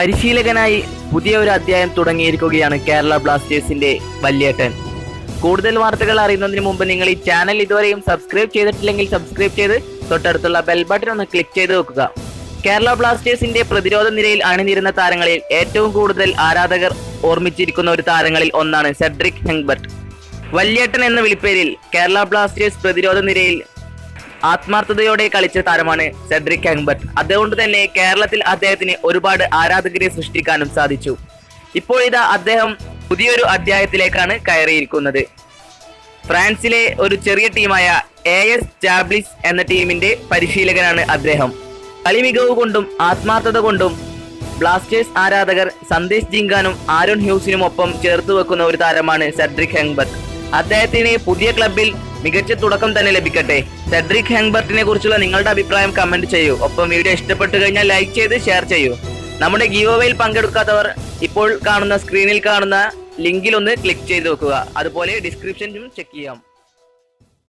പരിശീലകനായി പുതിയ ഒരു അധ്യായം തുടങ്ങിയിരിക്കുകയാണ് കേരള ബ്ലാസ്റ്റേഴ്സിന്റെ വല്യേട്ടൻ. കൂടുതൽ വാർത്തകൾ അറിയുന്നതിന് മുമ്പ് നിങ്ങൾ ഈ ചാനൽ ഇതുവരെയും സബ്സ്ക്രൈബ് ചെയ്തിട്ടില്ലെങ്കിൽ സബ്സ്ക്രൈബ് ചെയ്ത് തൊട്ടടുത്തുള്ള ബെൽ ബട്ടൺ ഒന്ന് ക്ലിക്ക് ചെയ്ത് വെക്കുക. കേരള ബ്ലാസ്റ്റേഴ്സിന്റെ പ്രതിരോധ നിരയിൽ അണിനിരുന്ന താരങ്ങളിൽ ഏറ്റവും കൂടുതൽ ആരാധകർ ഓർമ്മിച്ചിരിക്കുന്ന ഒരു താരങ്ങളിൽ ഒന്നാണ് സെഡ്രിക് ഹെങ്ബർട്ട്. വല്യേട്ടൻ എന്ന വിളിപ്പേരിൽ കേരള ബ്ലാസ്റ്റേഴ്സ് പ്രതിരോധ നിരയിൽ ആത്മാർത്ഥതയോടെ കളിച്ച താരമാണ് സെഡ്രിക് ഹെങ്ബർട്ട് അതുകൊണ്ട് തന്നെ കേരളത്തിൽ അദ്ദേഹത്തിന് ഒരുപാട് ആരാധകരെ സൃഷ്ടിക്കാനും സാധിച്ചു. ഇപ്പോഴിതാ അദ്ദേഹം പുതിയൊരു അധ്യായത്തിലേക്കാണ് കയറിയിരിക്കുന്നത്. ഫ്രാൻസിലെ ഒരു ചെറിയ ടീമായ എ എസ് ചാബ്ലിസ് എന്ന ടീമിന്റെ പരിശീലകനാണ് അദ്ദേഹം. കളി മികവ് കൊണ്ടും ആത്മാർത്ഥത കൊണ്ടും ബ്ലാസ്റ്റേഴ്സ് ആരാധകർ സന്ദേശ് ജിങ്കാനും ആരോൺ ഹ്യൂസിനും ഒപ്പം ചേർത്ത് വെക്കുന്ന ഒരു താരമാണ് സെഡ്രിക് ഹെങ്ബർട്ട് അദ്ദേഹത്തിന് പുതിയ ക്ലബിൽ മികച്ച തുടക്കം തന്നെ ലഭിക്കട്ടെ. സെഡ്രിക് ഹെങ്ബർട്ടിനെ കുറിച്ചുള്ള നിങ്ങളുടെ അഭിപ്രായം കമന്റ് ചെയ്യൂ. ഒപ്പം വീഡിയോ ഇഷ്ടപ്പെട്ടു കഴിഞ്ഞാൽ ലൈക്ക് ചെയ്ത് ഷെയർ ചെയ്യൂ. നമ്മുടെ ഗീവോവയിൽ പങ്കെടുക്കാത്തവർ ഇപ്പോൾ കാണുന്ന സ്ക്രീനിൽ കാണുന്ന ലിങ്കിൽ ഒന്ന് ക്ലിക്ക് ചെയ്ത് നോക്കുക അതുപോലെ ഡിസ്ക്രിപ്ഷനിലും ചെക്ക് ചെയ്യാം.